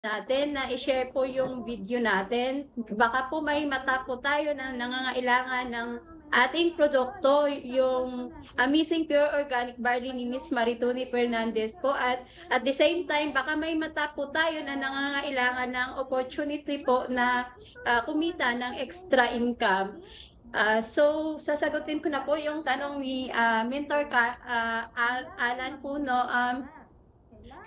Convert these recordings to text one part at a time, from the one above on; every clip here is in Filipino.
natin na i-share po yung video natin. Baka po may mata po tayo na nangangailangan ng ating produkto, yung Amazing Pure Organic Barley ni Miss Marituni Fernandez po. At at the same time, baka may mata po tayo na nangangailangan ng opportunity po na ah, kumita ng extra income. Ah, so, sasagutin ko na po yung tanong ni ah, Mentor ka, Al- Alan Puno. Um,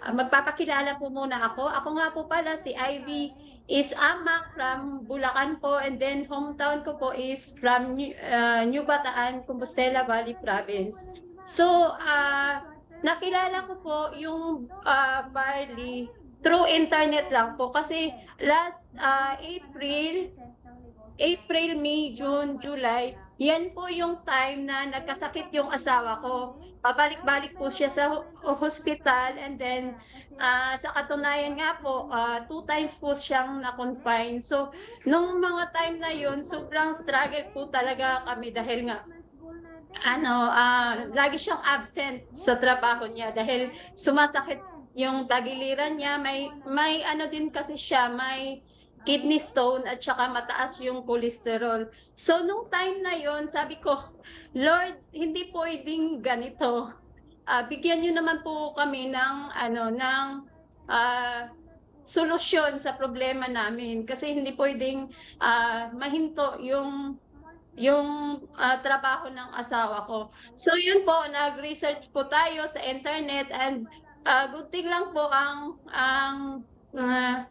Ah, magpapakilala po muna ako. Ako nga po pala si Ivy is ama from Bulacan po and then hometown ko po is from uh, New Bataan, Compostela Valley Province. So, ah nakilala ko po yung ah, barley through internet lang po kasi last ah, April April, May, June, July, yan po yung time na nagkasakit yung asawa ko. Pabalik-balik po siya sa ho- hospital and then ah, sa katunayan nga po, ah, two times po siyang na-confine. So, nung mga time na yun, sobrang struggle po talaga kami dahil nga ano, ah, lagi siyang absent sa trabaho niya dahil sumasakit yung tagiliran niya. May, may ano din kasi siya, may kidney stone at saka mataas yung cholesterol. So, nung time na yon sabi ko, Lord, hindi pwedeng ganito. Ah, bigyan niyo naman po kami ng, ano, ng ah, solusyon sa problema namin. Kasi hindi pwedeng ah, mahinto yung yung ah, trabaho ng asawa ko. So yun po, nag-research po tayo sa internet and ah, good thing lang po ang ang ah,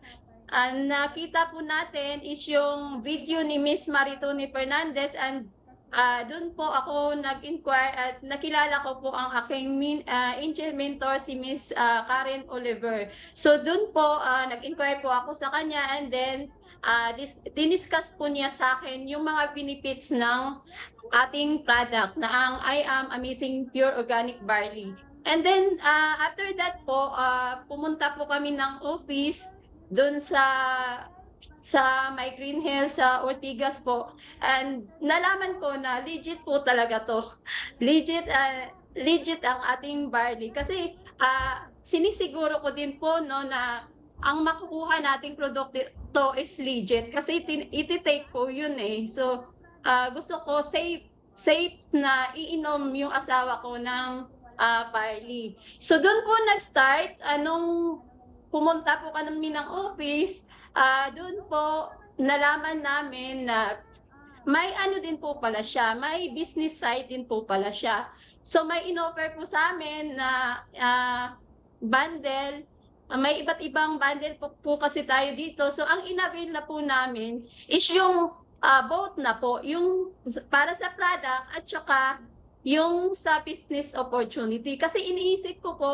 ang nakita po natin is yung video ni Miss Maritoni Fernandez and ah doon po ako nag-inquire at nakilala ko po ang aking min, ah, angel mentor si Miss ah, Karen Oliver. So doon po ah, nag-inquire po ako sa kanya and then ah dis- diniscuss po niya sa akin yung mga benefits ng ating product na ang I Am Amazing Pure Organic Barley. And then ah, after that po, ah, pumunta po kami ng office doon sa sa My Green Hill sa Ortigas po. And nalaman ko na legit po talaga to. Legit ah, legit ang ating barley kasi ah, sinisiguro ko din po no na ang makukuha nating produkto is legit kasi iti-take ko yun eh. So ah, gusto ko safe safe na iinom yung asawa ko ng ah, barley. So doon po nag-start anong pumunta po kami ng office, ah doon po nalaman namin na may ano din po pala siya, may business side din po pala siya. So may inoffer po sa amin na ah, bundle, Ah, may iba't ibang bundle po, po kasi tayo dito. So ang inavail na po namin is yung ah, both na po, yung para sa product at saka yung sa business opportunity. Kasi iniisip ko po,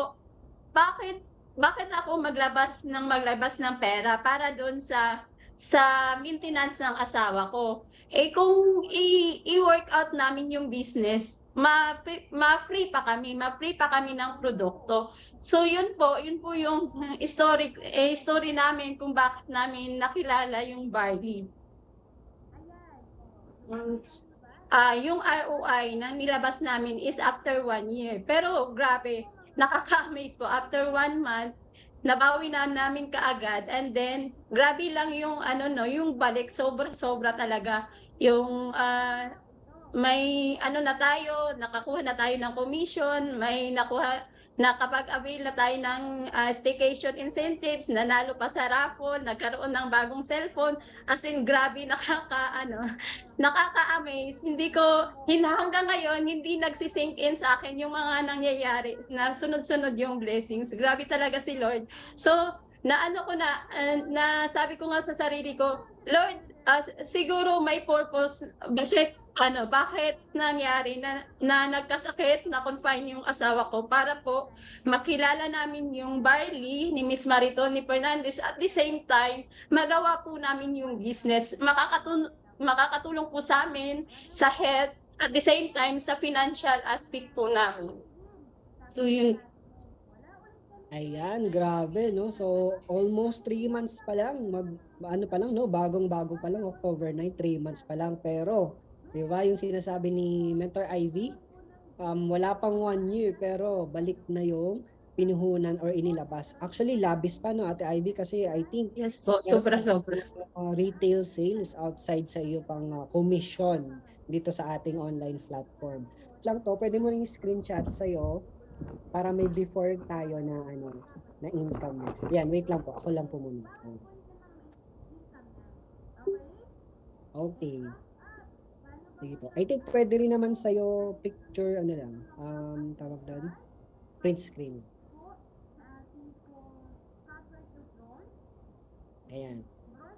bakit bakit ako maglabas ng maglabas ng pera para doon sa sa maintenance ng asawa ko. Eh kung i- i-work out namin yung business, ma-free, ma-free pa kami, ma-free pa kami ng produkto. So yun po, yun po yung uh, story eh, story namin kung bakit namin nakilala yung barley. Mm. Ah, yung ROI na nilabas namin is after one year. Pero grabe, nakaka-amaze po. After one month, nabawi na namin kaagad and then grabe lang yung ano no yung balik sobra sobra talaga yung ah, may ano na tayo nakakuha na tayo ng commission may nakuha nakapag-avail na tayo ng ah, staycation incentives nanalo pa sa raffle nagkaroon ng bagong cellphone as in grabe nakaka ano nakaka-amaze. Hindi ko hanggang ngayon hindi nagsisink in sa akin yung mga nangyayari na sunod-sunod yung blessings. Grabe talaga si Lord. So, naano ko na, uh, na sabi ko nga sa sarili ko, Lord, ah, siguro may purpose, bakit, ano, bakit nangyari na, na nagkasakit, na confine yung asawa ko para po makilala namin yung barley ni Miss Maritoni Fernandez at the same time, magawa po namin yung business. Makakatun makakatulong po sa amin sa health at the same time sa financial aspect po namin. So, yun. Ayan, grabe, no? So, almost 3 months pa lang, mag, ano pa lang, no? Bagong-bago pa lang, October 9, 3 months pa lang. Pero, di ba, yung sinasabi ni Mentor Ivy, um, wala pang 1 year, pero balik na yung pinuhunan or inilabas. Actually, labis pa no, Ate Ivy, kasi I think Yes po, sobra-sobra. uh, retail sales outside sa iyo pang uh, commission dito sa ating online platform. Lang to, pwede mo ring screenshot sa iyo para may before tayo na ano na income. Yan, wait lang po. Ako lang po muna. Okay. Sige po. I think pwede rin naman sa iyo picture ano lang. Um tawag doon. Print screen. Ayan.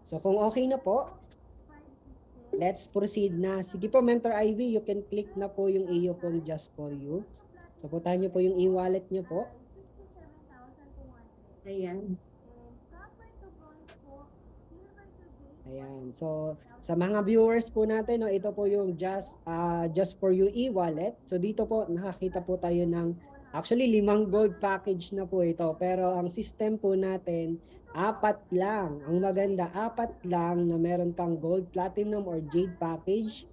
So kung okay na po, let's proceed na. Sige po, Mentor Ivy, you can click na po yung iyo pong Just For You. So puntahan niyo po yung e-wallet niyo po. Ayan. Ayan. So sa mga viewers po natin, no, ito po yung Just ah, Just For You e-wallet. So dito po nakakita po tayo ng actually limang gold package na po ito. Pero ang system po natin apat lang. Ang maganda, apat lang na meron kang gold, platinum, or jade package.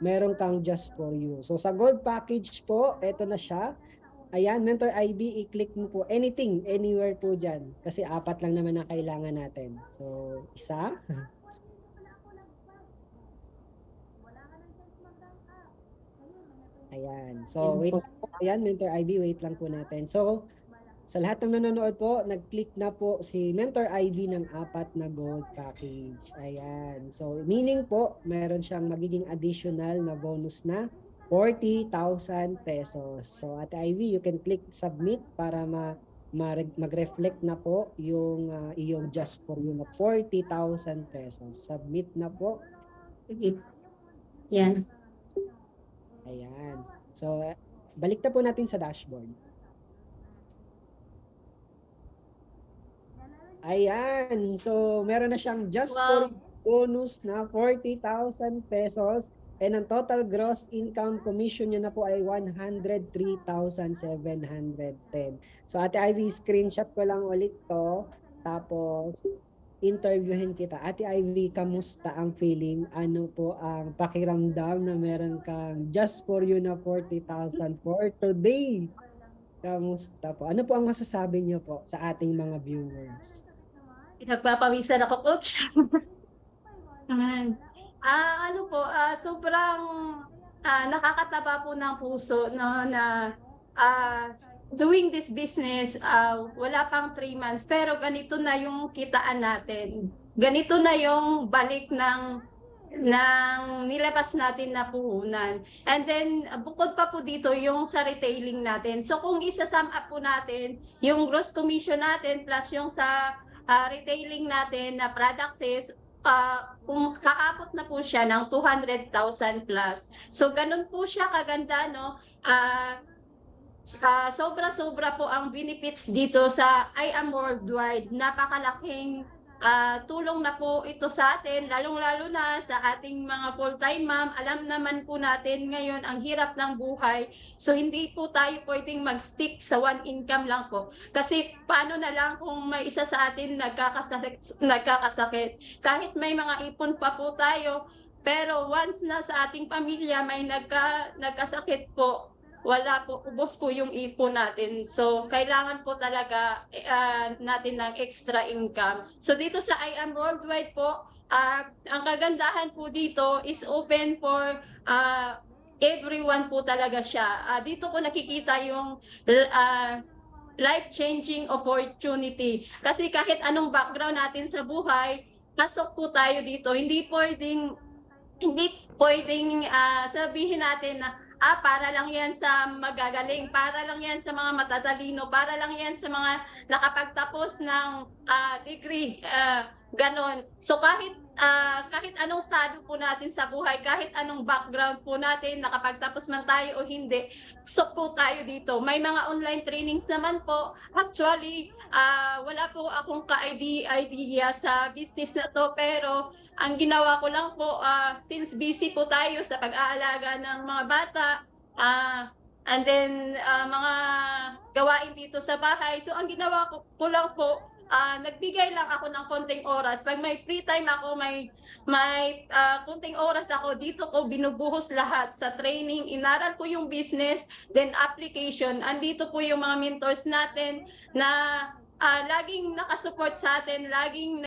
Meron kang just for you. So sa gold package po, eto na siya. Ayan, Mentor IB, i-click mo po anything, anywhere po dyan. Kasi apat lang naman ang kailangan natin. So, isa. Ayan. So, wait lang po. Ayan, Mentor IB, wait lang po natin. So, sa lahat ng nanonood po, nag-click na po si Mentor IB ng apat na gold package. Ayan. So, meaning po, meron siyang magiging additional na bonus na 40,000 pesos. So, at IB, you can click submit para ma, ma mag-reflect na po yung ah, iyong just for you na 40,000 pesos. Submit na po. Sige. Yan. Ayan. So, balik na po natin sa dashboard. Ayan. So, meron na siyang just for Wow. bonus na 40,000 pesos. And ang total gross income commission niya na po ay 103,710. So, Ate Ivy, screenshot ko lang ulit to. Tapos, interviewin kita. Ate Ivy, kamusta ang feeling? Ano po ang pakiramdam na meron kang just for you na 40,000 for today? Kamusta po? Ano po ang masasabi niyo po sa ating mga viewers? Nagpapawisan ako, coach. Ah, ano po, ah, sobrang ah, nakakataba po ng puso no na ah, doing this business ah, wala pang 3 months pero ganito na yung kitaan natin. Ganito na yung balik ng ng nilabas natin na puhunan. And then, bukod pa po dito yung sa retailing natin. So, kung isa-sum up po natin, yung gross commission natin plus yung sa ah, retailing natin na product sales, ah, kung kaabot na po siya ng 200,000 plus. So, ganun po siya kaganda, no? Ah, ah, sobra-sobra po ang benefits dito sa I Am Worldwide. Napakalaking ah, tulong na po ito sa atin, lalong-lalo na sa ating mga full-time ma'am. Alam naman po natin ngayon ang hirap ng buhay. So hindi po tayo pwedeng mag-stick sa one income lang po. Kasi paano na lang kung may isa sa atin nagkakasakit, nagkakasakit. Kahit may mga ipon pa po tayo, pero once na sa ating pamilya may nagka, nagkasakit po, wala po, ubos po yung ipon natin. So, kailangan po talaga ah, natin ng extra income. So, dito sa I Am Worldwide po, ah, ang kagandahan po dito is open for ah, everyone po talaga siya. Ah, dito ko nakikita yung ah, life-changing opportunity. Kasi kahit anong background natin sa buhay, pasok po tayo dito. Hindi pwedeng hindi pwedeng ah, sabihin natin na ah, para lang yan sa magagaling, para lang yan sa mga matatalino, para lang yan sa mga nakapagtapos ng ah, degree, ah, ganon. So kahit ah, kahit anong estado po natin sa buhay, kahit anong background po natin, nakapagtapos man tayo o hindi, so po tayo dito. May mga online trainings naman po. Actually, ah, wala po akong ka-idea sa business na to, pero ang ginawa ko lang po, ah, since busy po tayo sa pag-aalaga ng mga bata, ah, and then ah, mga gawain dito sa bahay, so ang ginawa ko, ko lang po, ah, nagbigay lang ako ng konting oras. Pag may free time ako, may may ah, konting oras ako, dito ko binubuhos lahat sa training. Inaral ko yung business, then application. Andito po yung mga mentors natin na ah, laging nakasupport sa atin, laging